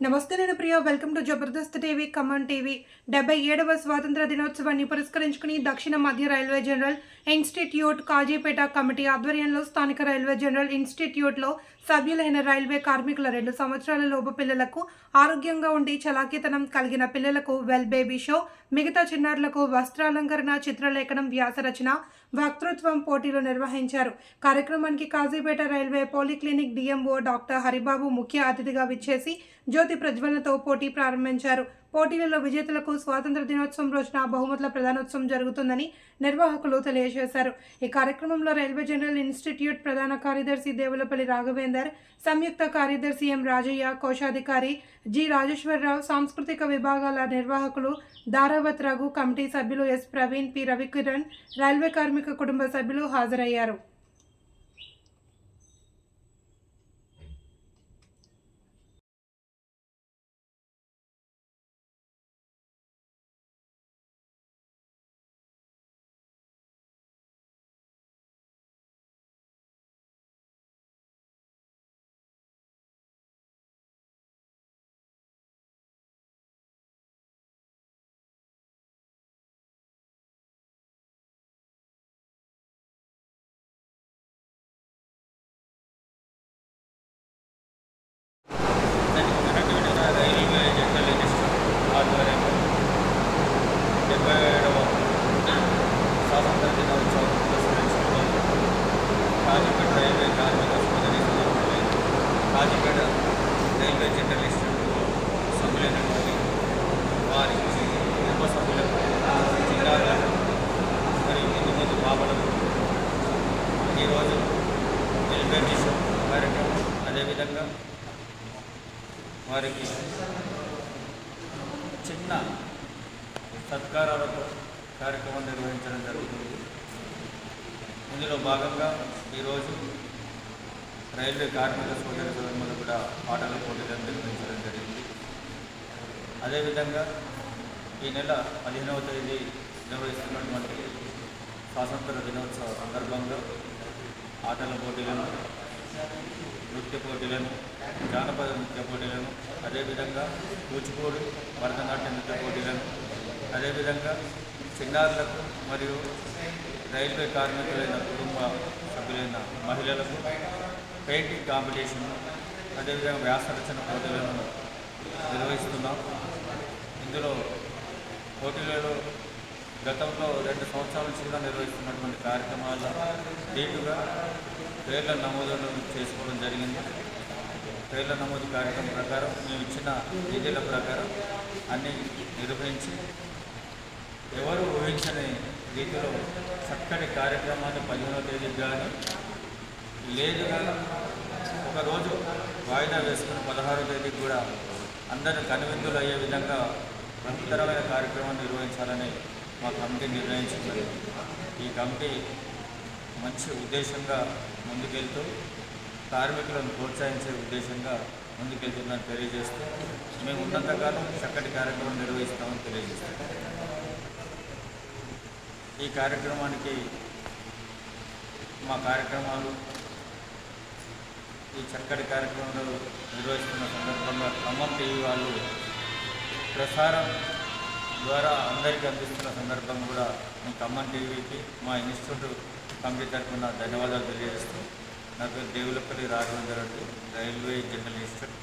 నమస్తే నేను Priya welcome to Jabardasth TV come on TV. డెబ్బై ఏడవ స్వాతంత్ర దినోత్సవాన్ని పురస్కరించుకుని దక్షిణ మధ్య railway general institute Kazipet committee ఆధ్వర్యంలో స్థానిక రైల్వే జనరల్ ఇన్స్టిట్యూట్లో సభ్యులైన రైల్వే కార్మికుల రెండు సంవత్సరాల లోపు పిల్లలకు ఆరోగ్యంగా ఉండి చలాకితనం కలిగిన పిల్లలకు వెల్ బేబీ షో మిగతా చిన్నారులకు వస్త్రాలంకరణ చిత్రలేఖనం వ్యాసరచన వక్తృత్వం పోటీలు నిర్వహించారు. కార్యక్రమానికి Kazipet railway polyclinic D M O doctor Haribabu ముఖ్య అతిథిగా విచ్చేసి జ్యోతి ప్రజ్వలనతో పోటీ ప్రారంభించారు. పోటీలలో విజేతలకు స్వాతంత్ర దినోత్సవం రోజున బహుమతుల ప్రధానోత్సవం జరుగుతుందని నిర్వాహకులు తెలియజేశారు. ఈ కార్యక్రమంలో రైల్వే జనరల్ ఇన్స్టిట్యూట్ ప్రధాన కార్యదర్శి దేవులపల్లి రాఘవేందర్ సంయుక్త కార్యదర్శి ఎం రాజయ్య కోశాధికారి జి రాజేశ్వరరావు సాంస్కృతిక విభాగాల నిర్వాహకులు దారావత్ రఘు కమిటీ సభ్యులు S Praveen P Ravikiran railway కార్మిక కుటుంబ సభ్యులు హాజరయ్యారు రైల్వే జనరల్ ఇన్స్టిట్యూట్ ఆధ్వర్యంలో డెబ్బై ఏడవ స్వాతంత్ర దినోత్సవం పురస్కరించుకుని కాజీపేట రైల్వే కార్మిక సోదరి సోదరులపై కాజీపేట రైల్వే జనరల్ ఇన్స్టిట్యూట్లో సభ్యులైనటువంటి వారి కుటుంబ సభ్యులకు చిన్నారులకు మరియు ముందు ముందు బాబులకు ఈరోజు వెల్ఫేర్ మిషన్ కార్యక్రమం. అదేవిధంగా వారికి చిన్న సత్కారాలతో కార్యక్రమం నిర్వహించడం జరుగుతుంది. ఇందులో భాగంగా ఈరోజు రైల్వే కార్మిక సోదర సోదరులు కూడా పాటల పోటీలను నిర్వహించడం జరిగింది. అదేవిధంగా ఈ నెల పదిహేనవ తేదీ నిర్వహిస్తున్నటువంటి స్వాతంత్ర దినోత్సవ సందర్భంగా ఆటల పోటీలను నృత్య పోటీలను జానపద నృత్య పోటీలను అదేవిధంగా కూచిపూడి భరతనాట్య నృత్య పోటీలను అదేవిధంగా చిన్నారులకు మరియు రైల్వే కార్మికులైన కుటుంబ సభ్యులైన మహిళలకు పెయింటింగ్ కాంపిటీషన్ అదేవిధంగా వ్యాసరచన పోటీలను నిర్వహిస్తున్నాం ఇందులో పోటీలలో గత సంవత్సరాల నుంచి కూడా నిర్వహిస్తున్నటువంటి కార్యక్రమాల్లో దీటుగా పేర్ల నమోదును చేసుకోవడం జరిగింది. పేర్ల నమోదు కార్యక్రమం ప్రకారం మేము ఇచ్చిన విధుల ప్రకారం అన్నీ నిర్వహించి ఎవరు ఊహించని రీతిలో చక్కటి కార్యక్రమాన్ని పదిహేనో తేదీకి కానీ లేదు కానీ ఒకరోజు వాయిదా వేసుకుని పదహారో తేదీకి కూడా అందరిని కనువిందులు అయ్యే విధంగా బృహత్తరమైన కార్యక్రమాన్ని నిర్వహించాలని మా కమిటీ నిర్ణయించింది. ఈ కమిటీ మంచి ఉద్దేశంగా ముందుకెళ్తూ కార్మికులను ప్రోత్సహించే ఉద్దేశంగా ముందుకెళ్తుందని తెలియజేస్తూ మేము ఉన్నంతకాలం చక్కటి కార్యక్రమం నిర్వహిస్తామని తెలియజేస్తాం ఈ కార్యక్రమానికి మా కార్యక్రమాలు ఈ చక్కటి కార్యక్రమంలో నిర్వహిస్తున్న సందర్భంగా ఖమ్మం టీవీ వాళ్ళు ప్రసారం ద్వారా అందరికీ అందిస్తున్న సందర్భం కూడా మీ ఖమ్మం టీవీకి మా ఇన్స్టిట్యూట్ కమిటీ తరఫున ధన్యవాదాలు తెలియజేస్తూ నా పేరు Devulapalli Raghavendra Reddy railway general institute